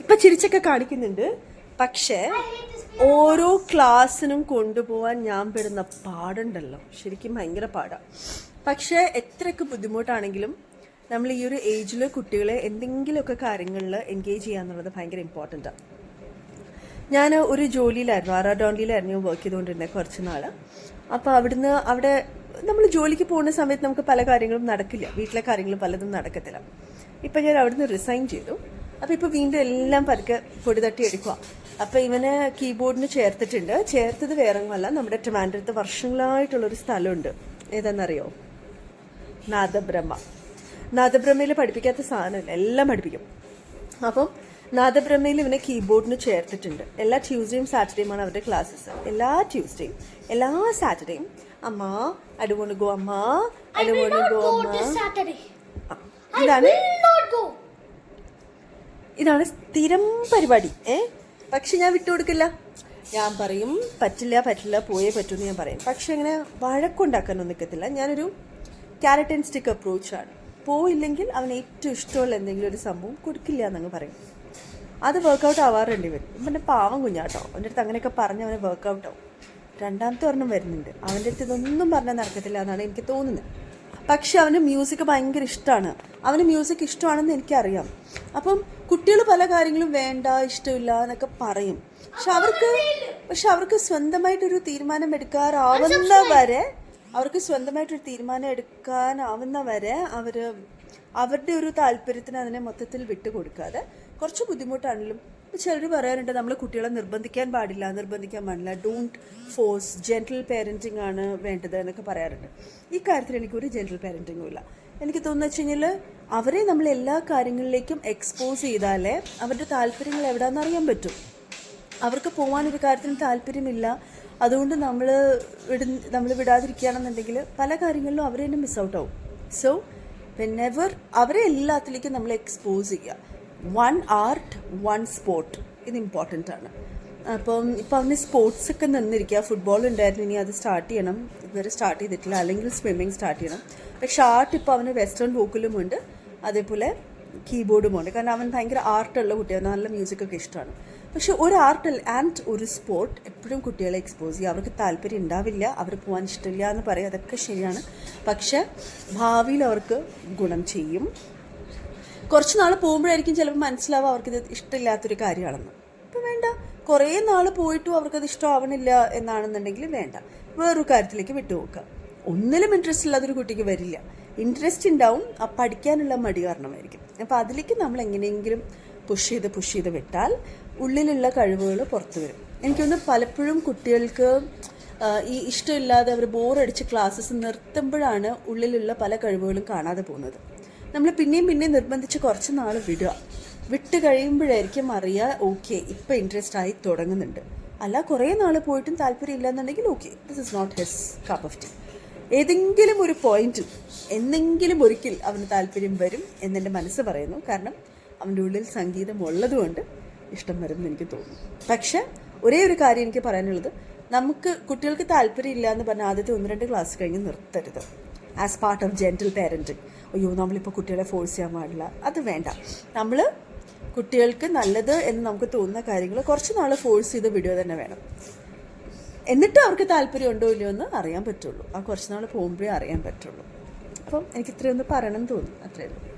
ഇപ്പൊ ചിരിച്ചൊക്കെ കാണിക്കുന്നുണ്ട്. പക്ഷേ ഓരോ ക്ലാസ്സിനും കൊണ്ടുപോകാൻ ഞാൻ പെടുന്ന പാടുണ്ടല്ലോ. ശരിക്കും ഭയങ്കര പാടാ. പക്ഷേ എത്രയൊക്കെ ബുദ്ധിമുട്ടാണെങ്കിലും നമ്മൾ ഈ ഒരു ഏജിൽ കുട്ടികളെ എന്തെങ്കിലുമൊക്കെ കാര്യങ്ങളിൽ എൻഗേജ് ചെയ്യുക എന്നുള്ളത് ഭയങ്കര ഇമ്പോർട്ടന്റ് ഞാൻ ഒരു ജോലിയിലായിരുന്നു ആറാട്ടോണ്ടിയിലായിരുന്നു വർക്ക് ചെയ്തുകൊണ്ടിരുന്നത് കുറച്ച് നാൾ അപ്പോൾ അവിടുന്ന് അവിടെ നമ്മൾ ജോലിക്ക് പോകുന്ന സമയത്ത് നമുക്ക് പല കാര്യങ്ങളും നടക്കില്ല. വീട്ടിലെ കാര്യങ്ങളും പലതും നടക്കത്തില്ല. ഇപ്പം ഞാൻ അവിടുന്ന് റിസൈൻ ചെയ്തു. അപ്പോൾ ഇപ്പോൾ വീണ്ടും എല്ലാം പതുക്കെ പൊടി തട്ടി എടുക്കുക അപ്പോൾ ഇവനെ കീബോർഡിന് ചേർത്തിട്ടുണ്ട്. ചേർത്തത് വേറൊന്നുമല്ല. നമ്മുടെ ട്രിവാൻഡ്രത്ത് വർഷങ്ങളായിട്ടുള്ളൊരു സ്ഥലമുണ്ട്. ഏതാണെന്നറിയോ നാദബ്രഹ്മ. നാദബ്രഹ്മയിൽ പഠിപ്പിക്കാത്ത സാധനമില്ല. എല്ലാം പഠിപ്പിക്കും. അപ്പം നാദബ്രഹ്മയിൽ ഇവനെ കീബോർഡിന് ചേർത്തിട്ടുണ്ട്. എല്ലാ ട്യൂസ്ഡേയും സാറ്റർഡേയും ആണ് അവരുടെ ക്ലാസ്സസ് എല്ലാ ട്യൂസ്ഡേയും എല്ലാ സാറ്റർഡേയും അമ്മ ഗോ അമ്മ അടുകൊണ്ട് ഗോ അമ്മ. this Saturday. ആ, ഇതാണ് Will not go. ഇതാണ് സ്ഥിരം പരിപാടി ഏ? പക്ഷെ ഞാൻ വിട്ടുകൊടുക്കില്ല ഞാൻ പറയും പറ്റില്ല പറ്റില്ല പോയേ പറ്റൂ എന്ന് ഞാൻ പറയും. പക്ഷെ അങ്ങനെ വഴക്കുണ്ടാക്കാനൊന്നും നിൽക്കത്തില്ല ഞാനൊരു ക്യാരറ്റ് ആൻഡ് സ്റ്റിക്ക് അപ്രോച്ചാണ് പോയില്ലെങ്കിൽ അവന് ഏറ്റവും ഇഷ്ടമുള്ള എന്തെങ്കിലും ഒരു സംഭവം കൊടുക്കില്ല എന്നങ്ങ് പറയും. അത് വർക്കൗട്ട് ആവാറുണ്ട് ഇവർ പിന്നെ പാവം കുഞ്ഞാട്ടോ. അവന്റെ അടുത്ത് അങ്ങനെയൊക്കെ പറഞ്ഞ് അവന് വർക്കൗട്ട് ആവും. രണ്ടാമത്തെ ഒരെണ്ണം വരുന്നുണ്ട്. അവന്റെ അടുത്ത് ഇതൊന്നും പറഞ്ഞാൽ നടക്കത്തില്ല എന്നാണ് എനിക്ക് തോന്നുന്നത്. പക്ഷെ അവന് മ്യൂസിക് ഭയങ്കര ഇഷ്ടമാണ്. അവന് മ്യൂസിക് ഇഷ്ടമാണെന്ന് എനിക്കറിയാം. അപ്പം കുട്ടികൾ പല കാര്യങ്ങളും വേണ്ട ഇഷ്ടമില്ല എന്നൊക്കെ പറയും. പക്ഷെ അവർക്ക് പക്ഷെ അവർക്ക് സ്വന്തമായിട്ടൊരു തീരുമാനം എടുക്കാറാവുന്ന വരെ അവർക്ക് സ്വന്തമായിട്ടൊരു തീരുമാനം എടുക്കാനാവുന്ന വരെ അവർ അവരുടെ ഒരു താല്പര്യത്തിന് അതിനെ മൊത്തത്തിൽ വിട്ടുകൊടുക്കാതെ കുറച്ച് ബുദ്ധിമുട്ടാണെങ്കിലും ചിലർ പറയാറുണ്ട് നമ്മൾ കുട്ടികളെ നിർബന്ധിക്കാൻ പാടില്ല നിർബന്ധിക്കാൻ പാടില്ല. ഡോണ്ട് ഫോഴ്സ് ജെന്റൽ പേരന്റിംഗ് ആണ് വേണ്ടത് എന്നൊക്കെ പറയാറുണ്ട്. ഈ കാര്യത്തിൽ എനിക്കൊരു ജെന്റൽ പേരന്റിങ്ങും ഇല്ല. എനിക്ക് തോന്നുന്നു വെച്ച് കഴിഞ്ഞാൽ അവരെ നമ്മൾ എല്ലാ കാര്യങ്ങളിലേക്കും എക്സ്പോസ് ചെയ്താലേ അവരുടെ താല്പര്യങ്ങൾ എവിടെയാണെന്ന് അറിയാൻ പറ്റും. അവർക്ക് പോകാൻ ഒരു കാര്യത്തിനും താല്പര്യമില്ല. അതുകൊണ്ട് നമ്മൾ വിട നമ്മൾ വിടാതിരിക്കുകയാണെന്നുണ്ടെങ്കിൽ പല കാര്യങ്ങളിലും അവരെ തന്നെ മിസ് സോ വെനെവർ അവരെ എല്ലാത്തിലേക്കും നമ്മൾ എക്സ്പോസ് ചെയ്യുക. വൺ ആർട്ട് വൺ സ്പോർട്ട് ഇത് ഇമ്പോർട്ടന്റ് ആണ്. അപ്പം ഇപ്പം അവന് സ്പോർട്സ് ഒക്കെ നിന്നിരിക്കുക. ഫുട്ബോൾ ഉണ്ടായിരുന്നു ഇനി അത് സ്റ്റാർട്ട് ചെയ്യണം. ഇതുവരെ സ്റ്റാർട്ട് ചെയ്തിട്ടില്ല. അല്ലെങ്കിൽ സ്വിമ്മിങ് സ്റ്റാർട്ട് ചെയ്യണം. പക്ഷേ ആർട്ട് ഇപ്പോൾ അവന് വെസ്റ്റേൺ വോക്കിലുമുണ്ട് അതേപോലെ കീബോർഡും ഉണ്ട്. കാരണം അവൻ ഭയങ്കര ആർട്ടുള്ള കുട്ടിയാണ്. നല്ല മ്യൂസിക്കൊക്കെ ഇഷ്ടമാണ്. പക്ഷെ ഒരു ആർട്ട് ആൻഡ് ഒരു സ്പോർട്ട് എപ്പോഴും കുട്ടികളെ എക്സ്പോസ് ചെയ്യുക അവർക്ക് താല്പര്യം ഉണ്ടാവില്ല അവർ പോകാൻ ഇഷ്ടമില്ല എന്ന് പറയും. അതൊക്കെ ശരിയാണ്. പക്ഷെ ഭാവിയിൽ അവർക്ക് ഗുണം ചെയ്യും. കുറച്ച് നാൾ പോകുമ്പോഴായിരിക്കും ചിലപ്പോൾ മനസ്സിലാവുക അവർക്കിത് ഇഷ്ടമില്ലാത്തൊരു കാര്യമാണെന്ന്. ഇപ്പം വേണ്ട. കുറേ നാൾ പോയിട്ടും അവർക്കത് ഇഷ്ടമാവണില്ല എന്നാണെന്നുണ്ടെങ്കിൽ വേണ്ട. വേറൊരു കാര്യത്തിലേക്ക് വിട്ടുപോക്കുക. ഒന്നിലും ഇൻട്രസ്റ്റ് ഇല്ലാത്തൊരു കുട്ടിക്ക് വരില്ല. ഇൻട്രസ്റ്റ് ഉണ്ടാവും ആ പഠിക്കാനുള്ള മടി കാരണമായിരിക്കും. അപ്പോൾ അതിലേക്ക് നമ്മൾ എങ്ങനെയെങ്കിലും പുഷ് ചെയ്ത് പുഷ് ചെയ്ത് വിട്ടാൽ ഉള്ളിലുള്ള കഴിവുകൾ പുറത്തു വരും. എനിക്കൊന്ന് പലപ്പോഴും കുട്ടികൾക്ക് ഈ ഇഷ്ടമില്ലാതെ അവർ ബോറടിച്ച് ക്ലാസ്സസ് നിർത്തുമ്പോഴാണ് ഉള്ളിലുള്ള പല കഴിവുകളും കാണാതെ പോകുന്നത്. നമ്മൾ പിന്നെയും പിന്നെയും നിർബന്ധിച്ച് കുറച്ച് നാൾ വിടുക. വിട്ട് കഴിയുമ്പോഴായിരിക്കും അറിയുക ഓക്കെ ഇപ്പം ഇൻട്രസ്റ്റ് ആയി തുടങ്ങുന്നുണ്ട്. അല്ല കുറേ നാൾ പോയിട്ടും താല്പര്യം ഇല്ലെന്നുണ്ടെങ്കിൽ okay this is not his cup of tea ഏതെങ്കിലും ഒരു പോയിന്റിൽ എന്നെങ്കിലും ഒരിക്കൽ അവന് താല്പര്യം വരും എന്നെന്റെ മനസ്സ് പറയുന്നു. കാരണം അവന്റെ ഉള്ളിൽ സംഗീതം ഉള്ളതുകൊണ്ട് ഇഷ്ടം വരുമെന്ന് എനിക്ക് തോന്നുന്നു. പക്ഷെ ഒരേ ഒരു കാര്യം എനിക്ക് പറയാനുള്ളത്. നമുക്ക് കുട്ടികൾക്ക് താല്പര്യം ഇല്ല എന്ന് പറഞ്ഞാൽ ആദ്യത്തെ ഒന്ന് രണ്ട് ക്ലാസ് കഴിഞ്ഞ് നിർത്തരുത്. As part of gentle parenting അയ്യോ നമ്മളിപ്പോൾ കുട്ടികളെ ഫോഴ്സ് ചെയ്യാൻ പാടില്ല. അത് വേണ്ട. നമ്മൾ കുട്ടികൾക്ക് നല്ലത് എന്ന് നമുക്ക് തോന്നുന്ന കാര്യങ്ങൾ കുറച്ച് നാൾ ഫോഴ്സ് ചെയ്ത് വിടുക തന്നെ വേണം. എന്നിട്ട് അവർക്ക് താല്പര്യം ഉണ്ടോ ഇല്ലയോ എന്ന് അറിയാൻ പറ്റുള്ളൂ. ആ കുറച്ച് നാൾ പോകുമ്പോഴേ അറിയാൻ പറ്റുള്ളൂ. അപ്പം എനിക്ക് ഇത്രയൊന്ന് പറയണം എന്ന് തോന്നുന്നു. അത്രയേ ഉള്ളൂ.